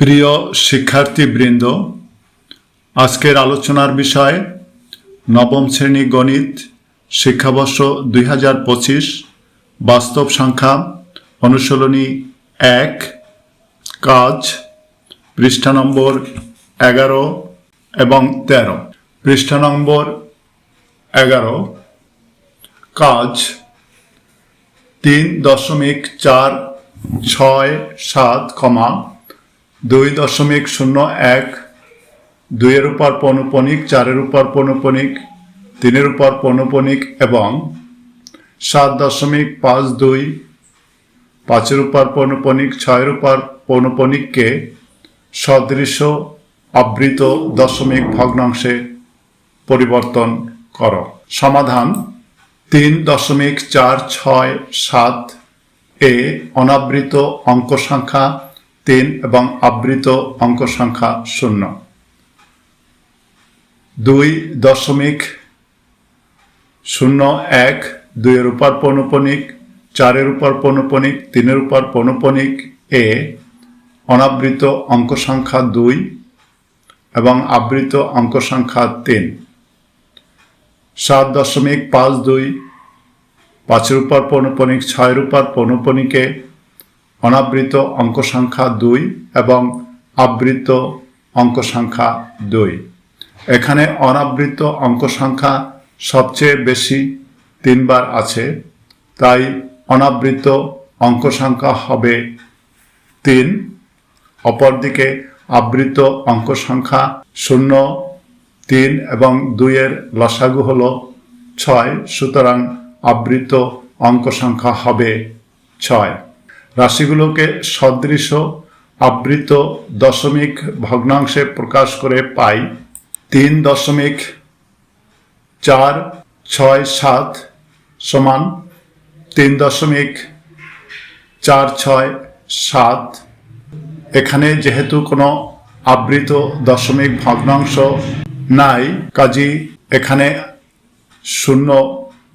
প্রিয় শিক্ষার্থীবৃন্দ, আজকের আলোচনার বিষয় নবম শ্রেণি গণিত শিক্ষাবর্ষ দুই হাজার পঁচিশ, বাস্তব সংখ্যা অনুশীলনী এক, কাজ, পৃষ্ঠা নম্বর এগারো এবং তেরো। পৃষ্ঠা নম্বর এগারো, কাজ, তিন দশমিক চার ছয় সাত কমা দুই দশমিক শূন্য এক, দুইয়ের উপর পৌনপণিক চারের উপর পৌনপণিক তিনের উপর পৌনপণিক এবং সাত দশমিক পাঁচ দুই, পাঁচের উপর পৌনপণিক ছয়ের উপর পৌনপণিককে সদৃশ আবৃত দশমিক ভগ্নাংশে পরিবর্তন করো। সমাধান তিন দশমিক চার ছয় সাত এ অনাবৃত অঙ্ক সংখ্যা তিন এবং আবৃত অঙ্ক সংখ্যা শূন্য। দুই দশমিক শূন্য এক, দুইয়ের উপর পৌনপণিক চারের উপর পৌনপণিক তিনের উপর পৌনপণিক এ, অনাবৃত অঙ্ক সংখ্যা দুই এবং আবৃত অঙ্ক সংখ্যা তিন। সাত দশমিক পাঁচ দুই, পাঁচের উপর পৌনপণিক ছয়ের উপর পৌনপণিকে অনাবৃত অঙ্ক সংখ্যা দুই এবং আবৃত অঙ্ক সংখ্যা দুই। এখানে অনাবৃত অঙ্ক সংখ্যা সবচেয়ে বেশি তিনবার আছে, তাই অনাবৃত অঙ্ক সংখ্যা হবে তিন। অপরদিকে আবৃত অঙ্ক সংখ্যা শূন্য, তিন এবং দুইয়ের লসাগু হল ছয়, সুতরাং আবৃত অঙ্ক সংখ্যা হবে ছয়। রাশিগুলোকে সদৃশ, আবৃত দশমিক ভগ্নাংশে প্রকাশ করে পাই তিন দশমিক চার ছয় সাত সমান তিন দশমিক চার ছয় সাত। এখানে যেহেতু কোনো আবৃত দশমিক ভগ্নাংশ নাই কাজী এখানে শূন্য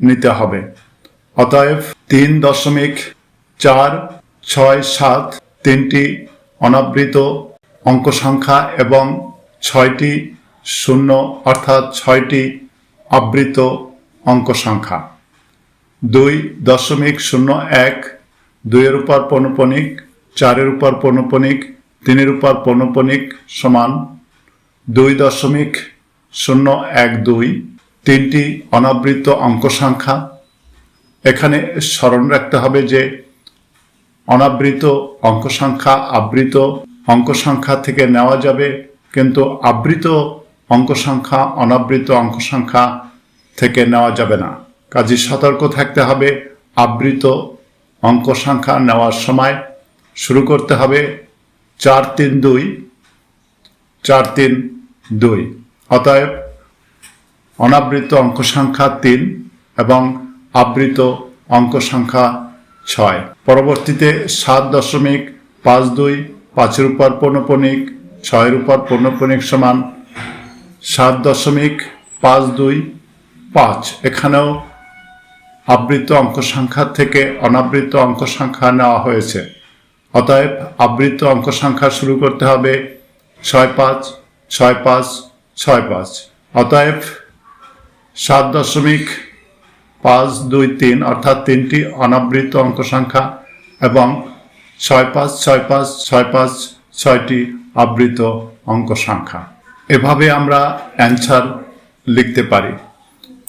নিতে হবে। অতএব তিন দশমিক চার ছয় সাত তিনটি অনাবৃত অঙ্ক সংখ্যা এবং ছয়টি শূন্য অর্থাৎ ছয়টি আবৃত অঙ্ক সংখ্যা। দুই দশমিক শূন্য এক, দুইয়ের উপর পৌনপণিক চারের উপর পৌনপণিক তিনের উপর পৌনপণিক সমান দুই দশমিক শূন্য এক দুই, তিনটি অনাবৃত অঙ্ক সংখ্যা। এখানে স্মরণ রাখতে হবে যে অনাবৃত অঙ্ক সংখ্যা আবৃত অঙ্ক সংখ্যা থেকে নেওয়া যাবে, কিন্তু আবৃত অঙ্ক সংখ্যা অনাবৃত অঙ্ক সংখ্যা থেকে নেওয়া যাবে না। কাজে সতর্ক থাকতে হবে, আবৃত অঙ্ক সংখ্যা নেওয়ার সময় শুরু করতে হবে চার তিন দুই, চার তিন দুই। অতএব অনাবৃত অঙ্ক সংখ্যা তিন এবং আবৃত অঙ্ক সংখ্যা ছয়। পরবর্তীতে সাত দশমিক পাঁচ দুই পাঁচের উপর পৌনপণিক ছয়ের উপর পৌনপণিক সমান সাত দশমিক পাঁচ দুই পাঁচ। এখানেও আবৃত অঙ্ক সংখ্যা থেকে অনাবৃত অঙ্ক সংখ্যা নেওয়া হয়েছে। অতএব আবৃত অঙ্ক সংখ্যা শুরু করতে হবে ছয় পাঁচ ছয় পাঁচ ছয় পাঁচ। অতএব সাত দশমিক পাঁচ দুই তিন অর্থাৎ তিনটি অনাবৃত অঙ্ক সংখ্যা এবং ছয় পাঁচ ছয় পাঁচ ছয় পাঁচ, ছয়টি আবৃত অঙ্ক সংখ্যা। এভাবে আমরা অ্যান্সার লিখতে পারি।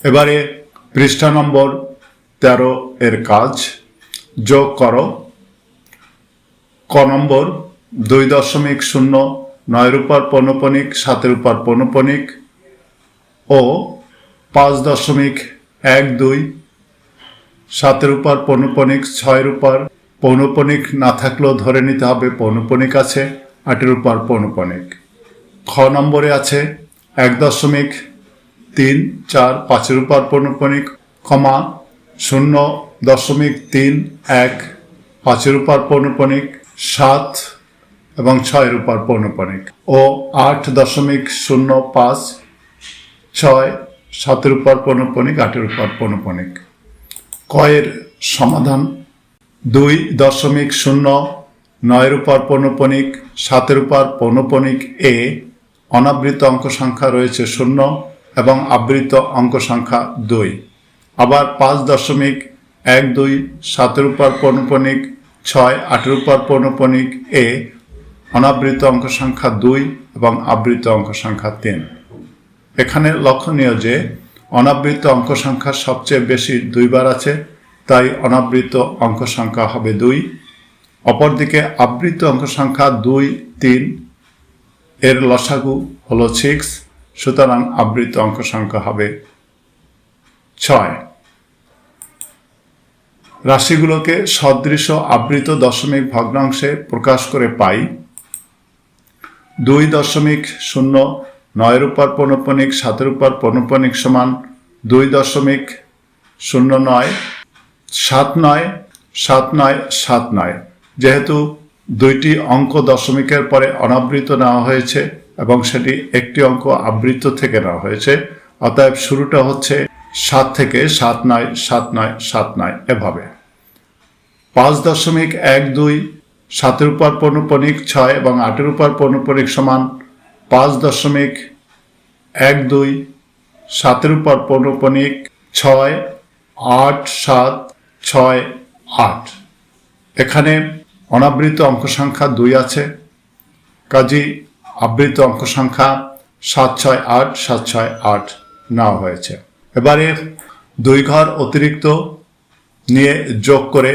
এবারে পৃষ্ঠা নম্বর তেরো এর কাজ। যোগ করো। ক নম্বর দুই দশমিক শূন্য, নয়ের উপর পৌনপণিক সাতের উপর পৌনপণিক ও পাঁচ দশমিক এক, দুই, সাতের উপর পৌনপণিক ছয়ের উপর পৌনপণিক না থাকলেও ধরে নিতে হবে পৌনপণিক আছে, আটের উপর পৌনপণিক খ নম্বরে আছে এক দশমিক তিন চার পাঁচের উপর পৌনপণিক কমা শূন্য দশমিক তিন এক পাঁচের উপর পৌনপণিক সাত এবং ছয়ের উপর পৌনপণিক ও আট দশমিক শূন্য পাঁচ ছয় সাতের উপর পৌনপণিক আটের উপর পৌনপণিক কয়ের সমাধান দুই দশমিক শূন্য, নয়ের উপর পৌনপণিক সাতের উপর পৌনপণিক এ, অনাবৃত অঙ্ক সংখ্যা রয়েছে শূন্য এবং আবৃত অঙ্ক সংখ্যা দুই। আবার পাঁচ দশমিক এক দুই, সাতের উপর পৌনপণিক ছয়, আটের উপর পৌনপণিক এ, অনাবৃত অঙ্ক সংখ্যা দুই এবং আবৃত অঙ্ক সংখ্যা তিন। এখানে লক্ষণীয় যে, অনাবৃত অঙ্ক সংখ্যা সবচেয়ে বেশি দুইবার আছে, তাই অনাবৃত অঙ্ক সংখ্যা হবে দুই। অপরদিকে আবৃত অঙ্ক সংখ্যা দুই, তিন, এর লসাগু হলো সিক্স সুতরাং আবৃত অঙ্ক সংখ্যা হবে ছয়। রাশিগুলোকে সদৃশ আবৃত দশমিক ভগ্নাংশে প্রকাশ করে পাই। দুই দশমিক শূন্য নয়ের উপর পৌনপণিক সাতের উপর পৌনপণিক সমান দুই দশমিক শূন্য নয়, সাত নয় সাত নয় সাত নয়। যেহেতু দুইটি অঙ্ক দশমিকের পরে অনাবৃত নেওয়া হয়েছে এবং সেটি একটি অঙ্ক আবৃত থেকে নেওয়া হয়েছে, অতএব শুরুটা হচ্ছে সাত থেকে সাত নয় সাত নয় সাত নয় এভাবে। পাঁচ দশমিক এক দুই, সাতের উপর পৌনপণিক ছয় এবং আটের উপর পৌনপণিক সমান পাঁচ দশমিক এক দুই, সাতের উপর পৌনপণিক ছয়, আট সাত ছয় আট। এখানে অনাবৃত অঙ্ক সংখ্যা দুই আছে কাজী আবৃত অঙ্ক সংখ্যা সাত ছয় আট, সাত ছয় আট নেওয়া হয়েছে। এবারে দুই ঘর অতিরিক্ত নিয়ে যোগ করে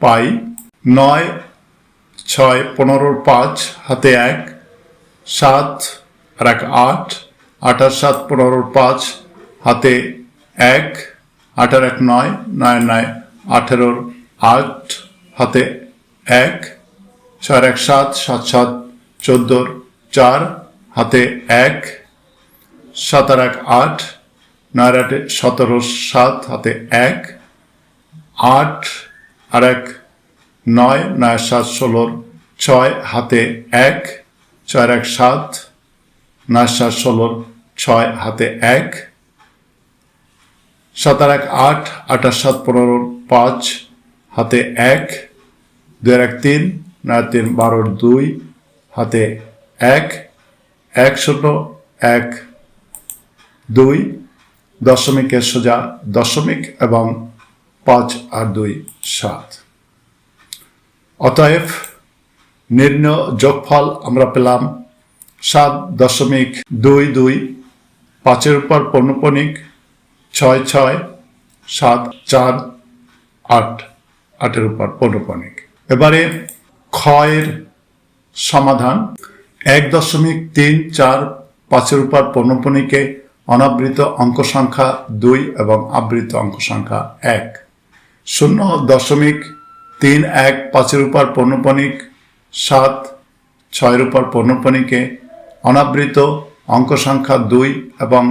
পাই নয়, ছয়, পনেরোর পাঁচ, হাতে এক সাত, আর এক আট আঠার সাত পনেরোর পাঁচ, হাতে এক, আঠার এক নয় নয় নয় আঠেরোর আট, হাতে এক চার এক সাত সাত সাত চোদ্দোর চার, হাতে এক, সাত আর এক আট, নয় আটে সতেরো সাত, হাতে এক, আট আর এক নয় নয় সাত ষোলোর ছয়, হাতে এক ছয় এক সাত নয় সাত ষোলোর ছয় হাতে এক, সাত সাতার এক আট আঠাশ সাত পনেরোর পাঁচ, হাতে এক, দুই এক তিন নয় তিন বারোর দুই, হাতে এক এক শূন্য, এক দুই, দশমিকের সোজা দশমিক এবং পাঁচ আর দুই সাত। অতএব নির্ণয় যোগফল আমরা পেলাম সাত দশমিক দুই দুই, পাঁচের উপর পৌনপণিক ছয় ছয়, সাত চার আট, আটের উপর পৌনপণিক এবারে ক্ষয়ের সমাধান, এক দশমিক তিন চার পাঁচের উপর পৌনপণিকে অনাবৃত অঙ্ক সংখ্যা দুই এবং আবৃত অঙ্ক সংখ্যা এক। শূন্য দশমিক তিন এক পাঁচের উপর পৌনপণিক সাত ছয়ের উপর পৌনপণিকে অনাবৃত অঙ্ক সংখ্যা দুই এবং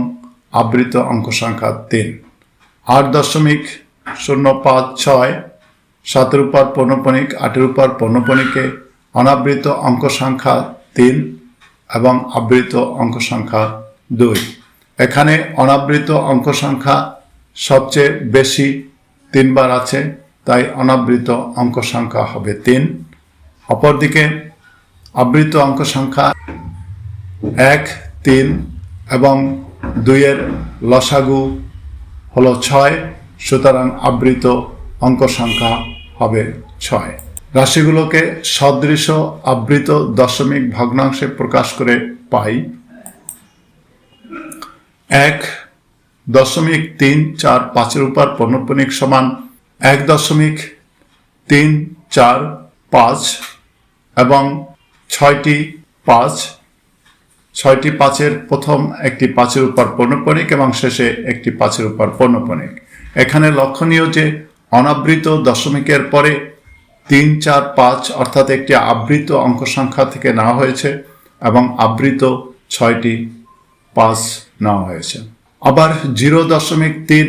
আবৃত অঙ্ক সংখ্যা তিন। আট দশমিক শূন্য পাঁচ ছয় সাতের উপর পৌনপণিক আটের উপর পৌনপণিকে অনাবৃত অঙ্ক সংখ্যা তিন এবং আবৃত অঙ্ক সংখ্যা দুই। এখানে অনাবৃত অঙ্ক সংখ্যা সবচেয়ে বেশি তিনবার আছে, তাই অনাবৃত অঙ্ক সংখ্যা হবে তিন। অপরদিকে আবৃত অঙ্ক সংখ্যা এক, তিন এবং দুইয়ের লসাগু হলো ছয়, সুতরাং আবৃত অঙ্ক সংখ্যা হবে ছয়। রাশিগুলোকে সদৃশ আবৃত দশমিক ভগ্নাংশে প্রকাশ করে পাই। এক দশমিক তিন চার পাঁচের উপর পৌনপণিক সমান এক দশমিক তিন চার পাঁচ এবং ছয়টি পাঁচ, ছয়টি পাঁচের প্রথম একটি পাঁচের উপর পৌনপণিক এবং শেষে একটি পাঁচের উপর পৌনপণিক এখানে লক্ষণীয় যে অনাবৃত দশমিকের পরে তিন, চার, পাঁচ অর্থাৎ একটি আবৃত অঙ্ক সংখ্যা থেকে নেওয়া হয়েছে এবং আবৃত ছয়টি পাঁচ নেওয়া হয়েছে। আবার জিরো দশমিক তিন,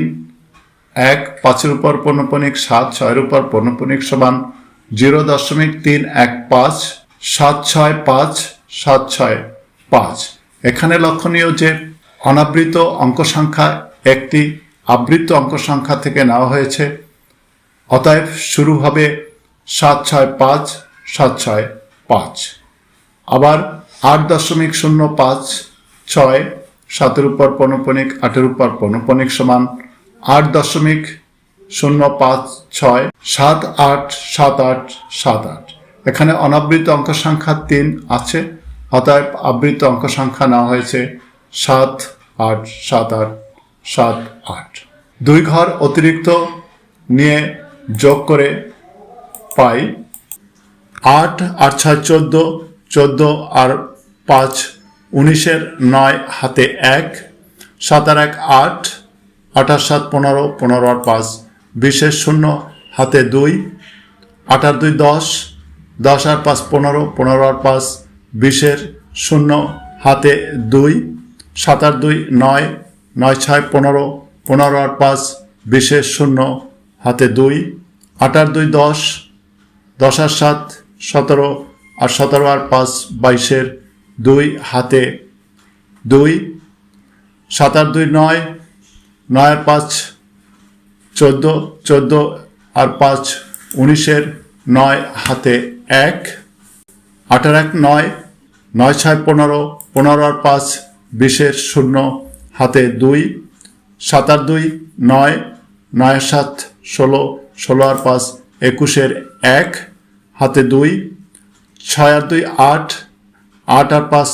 এক, পাঁচের উপর পৌনপণিক সাত, ছয়ের উপর পৌনপণিক সমান জিরো দশমিক তিন এক পাঁচ, সাত ছয় পাঁচ, সাত ছয় পাঁচ। এখানে লক্ষণীয় যে অনাবৃত অঙ্ক সংখ্যা একটি আবৃত অঙ্ক সংখ্যা থেকে নেওয়া হয়েছে, অতএব শুরু হবে সাত ছয় পাঁচ, সাত ছয় পাঁচ। আবার আট দশমিক শূন্য পাঁচ, ছয়, সাতের উপর পনপনিক, আটের উপর পনপনিক সমান আট দশমিক শূন্য পাঁচ ছয় সাত আট সাত আট সাত আট। এখানে অনাবৃত অঙ্ক সংখ্যা তিন আছে, অতএব আবৃত অঙ্ক সংখ্যা নেওয়া হয়েছে সাত আট সাত আট সাত আট। দুই ঘর অতিরিক্ত নিয়ে যোগ করে পাই আট আর ছয় চোদ্দ চোদ্দ আর পাঁচ উনিশের নয় হাতে এক, সাত আর এক আট, আঠাশ সাত পনেরো পনেরো আর পাঁচ বিশের শূন্য, হাতে দুই আট আর দুই দশ দশ আর পাঁচ পনেরো পনেরো আর পাঁচ বিশের শূন্য, হাতে দুই, সাত আর দুই নয় নয় ছয় পনেরো পনেরো আর পাঁচ বিশের শূন্য, হাতে দুই, আট আর দুই দশ দশ আর সাত সতেরো আর সতেরো আর পাঁচ বাইশের দুই, হাতে দুই, সাত আর দুই নয় নয় আর পাঁচ চোদ্দ চোদ্দ আর পাঁচ উনিশের নয় হাতে এক আঠার এক নয় নয় ছয় পনেরো পনেরো আর পাঁচ বিশের শূন্য হাতে দুই, সাত আর দুই নয় নয় সাত ষোলো ষোলো আর পাঁচ একুশের এক হাতে দুই, ছয় আর দুই আট আট আর পাঁচ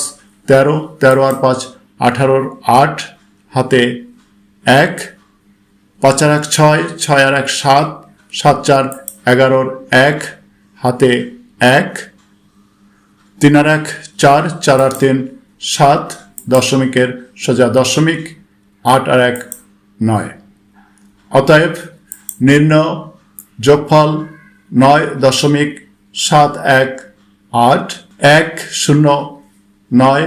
তেরো তেরো আর পাঁচ আঠারোর আট হাতে এক পাঁচ আর এক ছয় ছয় আর এক সাত সাত চার এগারোর এক, হাতে এক, তিন আর এক চার চার আর তিন, সাত, দশমিকের সোজা দশমিক, আট আর এক নয়। অতএব নির্ণয় যোগফল নয় দশমিক সাত এক আট, এক শূন্য নয়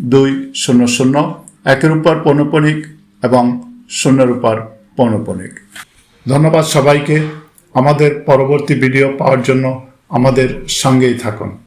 দুই শূন্য শূন্য, একের উপর পৌনপণিক এবং শূন্যের উপর পৌনপণিক ধন্যবাদ সবাইকে। আমাদের পরবর্তী ভিডিও পাওয়ার জন্য আমাদের সঙ্গেই থাকুন।